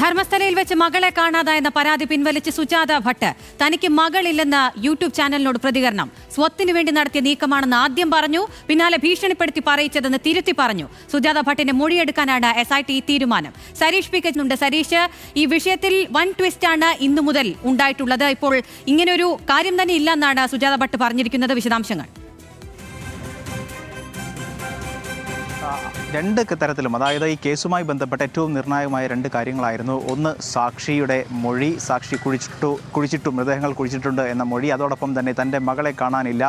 ധർമ്മസ്ഥലയിൽ വെച്ച് മകളെ കാണാതായെന്ന പരാതി പിൻവലിച്ച് സുജാത ഭട്ട്. തനിക്ക് മകളില്ലെന്ന യൂട്യൂബ് ചാനലിനോട് പ്രതികരണം. സ്വത്തിനു വേണ്ടി നടത്തിയ നീക്കമാണെന്ന് ആദ്യം പറഞ്ഞു പിന്നാലെ ഭീഷണിപ്പെടുത്തി പറയിച്ചതെന്ന് തിരുത്തി പറഞ്ഞു. സുജാത ഭട്ടിന്റെ മൊഴിയെടുക്കാനാണ് എസ് ഐ ടി തീരുമാനം. സരീഷ് പി കെച്ചുണ്ട് സരീഷ് ഈ വിഷയത്തിൽ വൺ ട്വിസ്റ്റ് ആണ് ഇന്നു മുതൽ ഉണ്ടായിട്ടുള്ളത്. ഇപ്പോൾ ഇങ്ങനൊരു കാര്യം തന്നെ ഇല്ലെന്നാണ് സുജാത ഭട്ട് പറഞ്ഞിരിക്കുന്നത് വിശദാംശങ്ങൾ. രണ്ട് തരത്തിലും അതായത് ഈ കേസുമായി ബന്ധപ്പെട്ട ഏറ്റവും നിർണായകമായ രണ്ട് കാര്യങ്ങളായിരുന്നു. ഒന്ന് സാക്ഷിയുടെ മൊഴി. സാക്ഷി കുഴിച്ചിട്ടു കുഴിച്ചിട്ടു മൃതദേഹങ്ങൾ കുഴിച്ചിട്ടുണ്ട് എന്ന മൊഴി. അതോടൊപ്പം തന്നെ തന്റെ മകളെ കാണാനില്ല.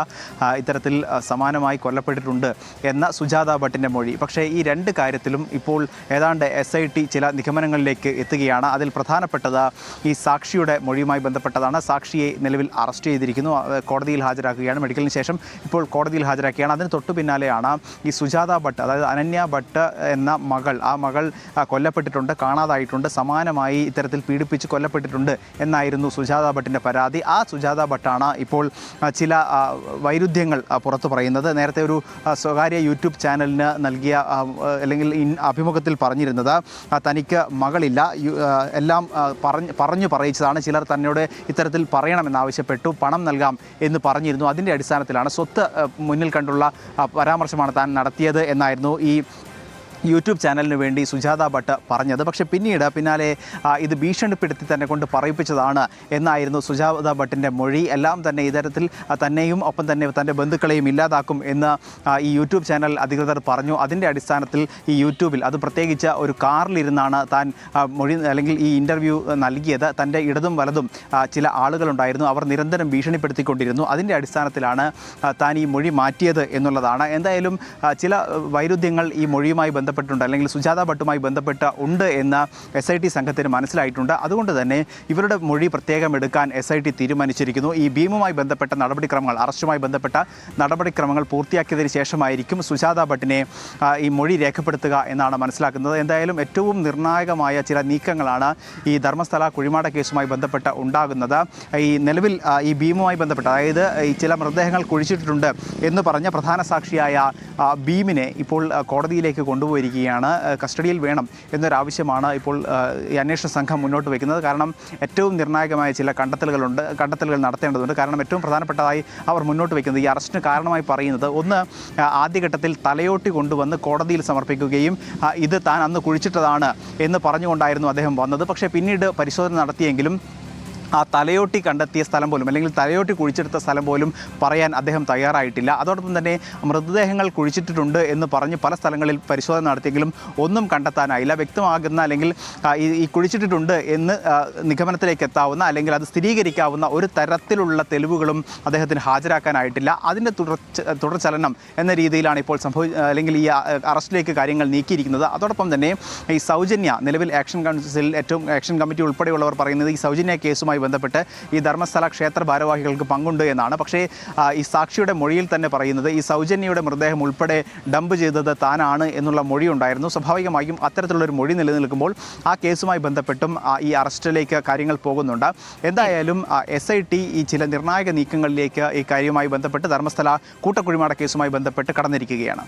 ഇത്തരത്തിൽ സമാനമായി കൊല്ലപ്പെട്ടിട്ടുണ്ട് എന്ന സുജാത ഭട്ടിന്റെ മൊഴി. പക്ഷേ ഈ രണ്ട് കാര്യത്തിലും ഇപ്പോൾ ഏതാണ്ട് എസ് ചില നിഗമനങ്ങളിലേക്ക് എത്തുകയാണ്. അതിൽ പ്രധാനപ്പെട്ടത് ഈ സാക്ഷിയുടെ മൊഴിയുമായി ബന്ധപ്പെട്ടതാണ്. സാക്ഷിയെ നിലവിൽ അറസ്റ്റ് ചെയ്തിരിക്കുന്നു. കോടതിയിൽ ഹാജരാക്കുകയാണ്. മെഡിക്കലിന് ശേഷം ഇപ്പോൾ കോടതിയിൽ ഹാജരാക്കുകയാണ് അതിന് തൊട്ടു പിന്നാലെയാണ് ഈ സുജാത ഭട്ട് അതായത് അനന്യ ഭട്ട് എന്ന മകൾ ആ മകൾ കൊല്ലപ്പെട്ടിട്ടുണ്ട് കാണാതായിട്ടുണ്ട് സമാനമായി ഇത്തരത്തിൽ പീഡിപ്പിച്ച് കൊല്ലപ്പെട്ടിട്ടുണ്ട് എന്നായിരുന്നു സുജാത ഭട്ടിന്റെ പരാതി. ആ സുജാത ഭട്ടാണ് ഇപ്പോൾ ചില വൈരുദ്ധ്യങ്ങൾ പുറത്തു പറയുന്നത്. നേരത്തെ ഒരു സ്വകാര്യ യൂട്യൂബ് ചാനലിന് നൽകിയ അല്ലെങ്കിൽ അഭിമുഖത്തിൽ പറഞ്ഞിരുന്നത് തനിക്ക് മകളില്ല എല്ലാം പറഞ്ഞ് പറഞ്ഞു പറയിച്ചതാണ്. ചിലർ തന്നോട് ഇത്തരത്തിൽ പറയണമെന്നാവശ്യപ്പെട്ടു പണം നൽകാം എന്ന് പറഞ്ഞിരുന്നു. അതിന്റെ അടിസ്ഥാനത്തിലാണ് സ്വത്ത് മുന്നിൽ കണ്ടുള്ള പരാമർശമാണ് താൻ നടത്തിയത് എന്നായിരുന്നു ഈ യൂട്യൂബ് ചാനലിന് വേണ്ടി സുജാത ഭട്ട് പറഞ്ഞത്. പക്ഷേ പിന്നീട് പിന്നാലെ ഇത് ഭീഷണിപ്പെടുത്തി തന്നെ കൊണ്ട് പറയിപ്പിച്ചതാണ് എന്നായിരുന്നു സുജാത ഭട്ടിന്റെ മൊഴി. എല്ലാം തന്നെ ഇത്തരത്തിൽ തന്നെയും ഒപ്പം തന്നെ തന്റെ ബന്ധുക്കളെയും ഇല്ലാതാക്കും എന്ന് ഈ യൂട്യൂബ് ചാനൽ അധികൃതർ പറഞ്ഞു. അതിന്റെ അടിസ്ഥാനത്തിൽ ഈ യൂട്യൂബിൽ അത് പ്രത്യേകിച്ച് ഒരു കാറിലിരുന്നാണ് താൻ മൊഴി അല്ലെങ്കിൽ ഈ ഇന്റർവ്യൂ നൽകിയത്. തന്റെ ഇടതും വലതും ചില ആളുകളുണ്ടായിരുന്നു. അവർ നിരന്തരം ഭീഷണിപ്പെടുത്തിക്കൊണ്ടിരുന്നു. അതിന്റെ അടിസ്ഥാനത്തിലാണ് താൻ ഈ മൊഴി മാറ്റിയത് എന്നുള്ളതാണ്. എന്തായാലും ചില വൈരുദ്ധ്യങ്ങൾ ഈ മൊഴിയുമായി ബന്ധപ്പെട്ടുണ്ട് അല്ലെങ്കിൽ സുജാത ഭട്ടുമായി ബന്ധപ്പെട്ട ഉണ്ട് എന്ന് എസ് ഐ ടി സംഘത്തിന് മനസ്സിലായിട്ടുണ്ട്. അതുകൊണ്ട് തന്നെ ഇവരുടെ മൊഴി പ്രത്യേകം എടുക്കാൻ എസ് ഐ ടി തീരുമാനിച്ചിരിക്കുന്നു. ഈ ഭീമുമായി ബന്ധപ്പെട്ട നടപടിക്രമങ്ങൾ അറസ്റ്റുമായി ബന്ധപ്പെട്ട നടപടിക്രമങ്ങൾ പൂർത്തിയാക്കിയതിന് ശേഷമായിരിക്കും സുജാത ഭട്ടിനെ ഈ മൊഴി രേഖപ്പെടുത്തുക എന്നാണ് മനസ്സിലാക്കുന്നത്. എന്തായാലും ഏറ്റവും നിർണായകമായ ചില നീക്കങ്ങളാണ് ഈ ധർമ്മസ്ഥല കുഴിമാട കേസുമായി ബന്ധപ്പെട്ട് ഉണ്ടാകുന്നത്. ഈ നിലവിൽ ഈ ഭീമുമായി ബന്ധപ്പെട്ട് അതായത് ഈ ചില മൃതദേഹങ്ങൾ കുഴിച്ചിട്ടുണ്ട് എന്ന് പറഞ്ഞ പ്രധാന സാക്ഷിയായ ഭീമിനെ ഇപ്പോൾ കോടതിയിലേക്ക് കൊണ്ടുപോയിരിക്കുകയാണ് ആ, കസ്റ്റഡിയിൽ വേണം എന്നൊരാവശ്യമാണ് ഇപ്പോൾ ഈ അന്വേഷണ സംഘം മുന്നോട്ട് വയ്ക്കുന്നത് കാരണം ഏറ്റവും നിർണായകമായ ചില കണ്ടെത്തലുകളുണ്ട് കണ്ടെത്തലുകൾ നടത്തേണ്ടതുണ്ട്. കാരണം ഏറ്റവും പ്രധാനപ്പെട്ടതായി അവർ മുന്നോട്ട് വയ്ക്കുന്നത് ഈ അറസ്റ്റിന് കാരണമായി പറയുന്നത് ഒന്ന് ആദ്യഘട്ടത്തിൽ തലയോട്ടി കൊണ്ടുവന്ന് കോടതിയിൽ സമർപ്പിക്കുകയും ഇത് താൻ അന്ന് കുഴിച്ചിട്ടതാണ് എന്ന് പറഞ്ഞുകൊണ്ടായിരുന്നു അദ്ദേഹം വന്നത്. പക്ഷേ പിന്നീട് പരിശോധന നടത്തിയെങ്കിലും ആ തലയോട്ടി കണ്ടെത്തിയ സ്ഥലം പോലും അല്ലെങ്കിൽ തലയോട്ടി കുഴിച്ചെടുത്ത സ്ഥലം പോലും പറയാൻ അദ്ദേഹം തയ്യാറായിട്ടില്ല. അതോടൊപ്പം തന്നെ മൃതദേഹങ്ങൾ കുഴിച്ചിട്ടിട്ടുണ്ട് എന്ന് പറഞ്ഞ് പല സ്ഥലങ്ങളിൽ പരിശോധന നടത്തിയെങ്കിലും ഒന്നും കണ്ടെത്താനായില്ല. വ്യക്തമാകുന്ന അല്ലെങ്കിൽ ഈ കുഴിച്ചിട്ടിട്ടുണ്ട് എന്ന് നിഗമനത്തിലേക്ക് എത്താവുന്ന അല്ലെങ്കിൽ അത് സ്ഥിരീകരിക്കാവുന്ന ഒരു തരത്തിലുള്ള തെളിവുകളും അദ്ദേഹത്തിന് ഹാജരാക്കാനായിട്ടില്ല. അതിന്റെ തുടർ തുടർചലനം എന്ന രീതിയിലാണ് ഇപ്പോൾ സംഭവി അല്ലെങ്കിൽ ഈ അറസ്റ്റിലേക്ക് കാര്യങ്ങൾ നീക്കിയിരിക്കുന്നത്. അതോടൊപ്പം തന്നെ ഈ സൗജന്യ നിലവിൽ ആക്ഷൻ കൗൺസിൽ ഏറ്റവും ആക്ഷൻ കമ്മിറ്റി ഉൾപ്പെടെയുള്ളവർ പറയുന്നത് ഈ സൗജന്യ കേസുമായി ബന്ധപ്പെട്ട് ഈ ധർമ്മസ്ഥല ക്ഷേത്ര ഭാരവാഹികൾക്ക് പങ്കുണ്ട് എന്നാണ്. പക്ഷേ ഈ സാക്ഷിയുടെ മൊഴിയിൽ തന്നെ പറയുന്നത് ഈ സൗജന്യയുടെ മൃതദേഹം ഉൾപ്പെടെ ഡംപ് ചെയ്തത് താനാണ് എന്നുള്ള മൊഴി ഉണ്ടായിരുന്നു. സ്വാഭാവികമായും അത്തരത്തിലുള്ളൊരു മൊഴി നിലനിൽക്കുമ്പോൾ ആ കേസുമായി ബന്ധപ്പെട്ടും ഈ അറസ്റ്റിലേക്ക് കാര്യങ്ങൾ പോകുന്നുണ്ട്. എന്തായാലും എസ് ഐ ടി ഈ ചില നിർണായക നീക്കങ്ങളിലേക്ക് ഈ കാര്യവുമായി ബന്ധപ്പെട്ട് ധർമ്മസ്ഥല കൂട്ടക്കുഴിമാട കേസുമായി ബന്ധപ്പെട്ട് കടന്നിരിക്കുകയാണ്.